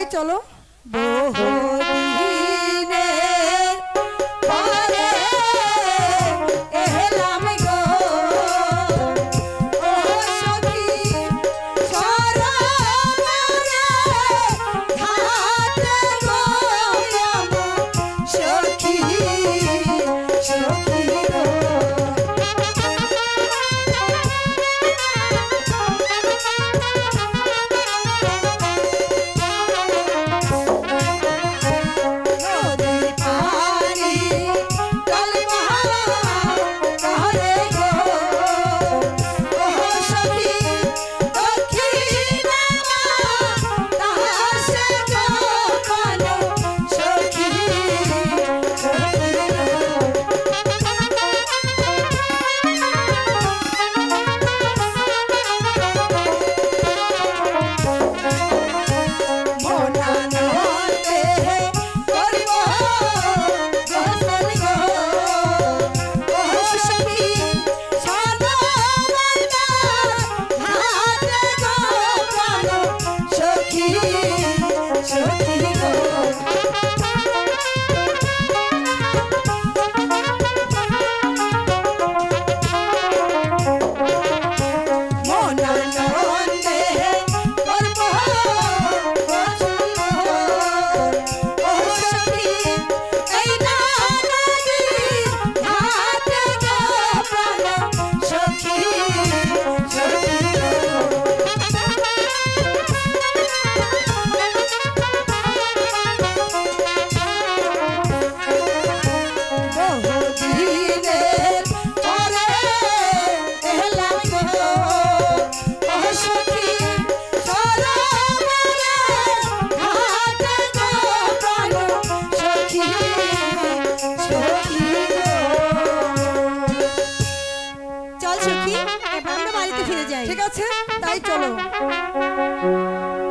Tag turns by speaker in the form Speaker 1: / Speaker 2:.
Speaker 1: চলো। বহুদিনে ফিরে যাই ঠিক আছে? তাই চলো।